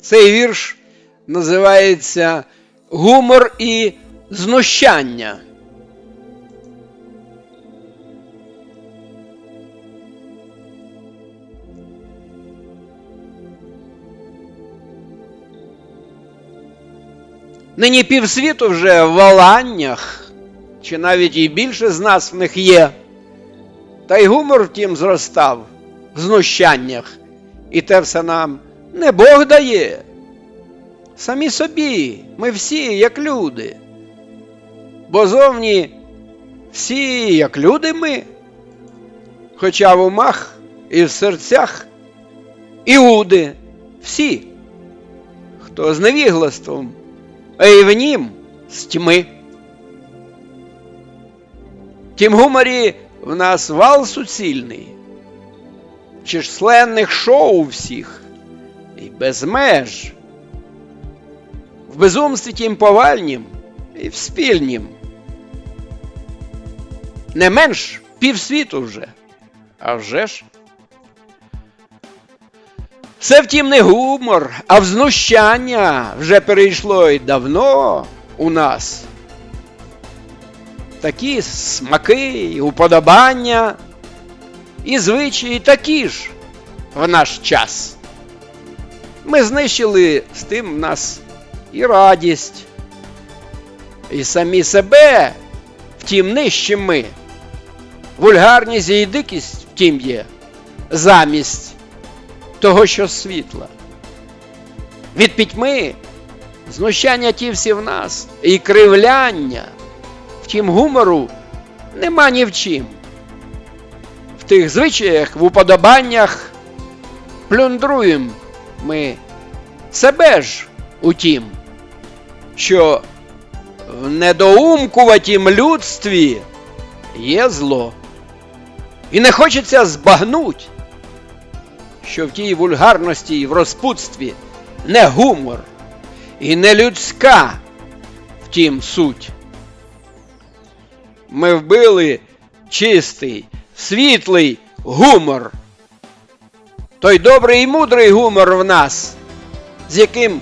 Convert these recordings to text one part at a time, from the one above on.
Цей вірш називається Гумор і знущання. Нині півсвіту вже в валаннях, чи навіть і більше з нас в них є. Та й гумор втім зростав в знущаннях, і те все нам не Бог дає. Самі собі, ми всі як люди. Бо зовні всі як люди ми, хоча в умах і в серцях іуди всі, хто з невіглаством, а й в нім з тьми. Тім гуморі в нас вал суцільний, численних шоу всіх без меж. В безумстві тім повальнім і в спільнім. Не менш півсвіту вже, а вже ж. Все втім не гумор, а в знущання вже перейшло й давно у нас. Такі смаки і уподобання, і звичаї такі ж в наш час. Ми знищили з тим в нас і радість, і самі себе, втім нижче ми. Вульгарність і дикість втім є замість того, що світла. Від пітьми знущання ті всі в нас і кривляння. Втім, гумору нема ні в чим. В тих звичаях, в уподобаннях плюндруємо ми себе ж утім, що в недоумкуватім людстві є зло. І не хочеться збагнуть, що в тій вульгарності і в розпутстві не гумор і не людська втім суть. Ми вбили чистий, світлий гумор. Той добрий і мудрий гумор в нас, з яким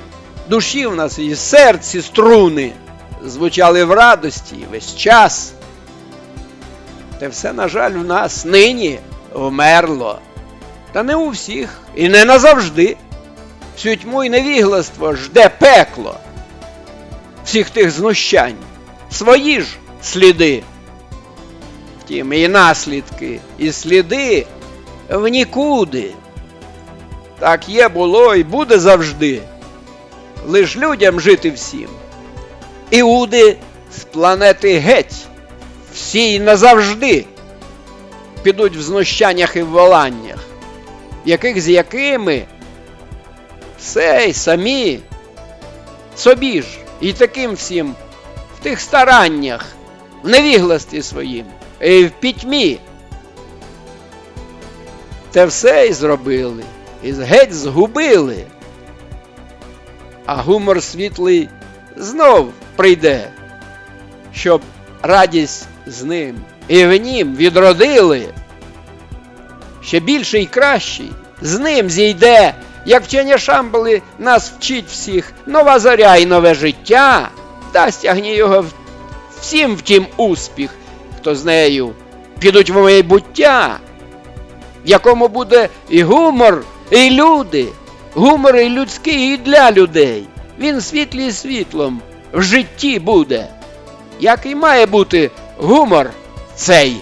душі в нас і серці струни звучали в радості весь час. Те все, на жаль, в нас нині вмерло. Та не у всіх і не назавжди. Всю тьму і невігластво жде пекло всіх тих знущань, свої ж сліди. Втім, і наслідки, і сліди в нікуди. Так є було і буде завжди. Лиш людям жити всім. Іуди з планети геть, всі й назавжди підуть в знущаннях і в воланнях, яких з якими все й самі собі ж і таким всім в тих стараннях, в невігласті своїм, і в пітьмі. Те все й зробили, і геть згубили. А гумор світлий знов прийде, щоб радість з ним і в нім відродили. Ще більший і кращий з ним зійде, як вчення Шамбали нас вчить всіх, нова зоря і нове життя, дасть тягні його всім втім успіх, хто з нею підуть в майбуття, в якому буде і гумор, і люди, гумор і людський, і для людей. Він світлі світлом в житті буде, як і має бути гумор цей.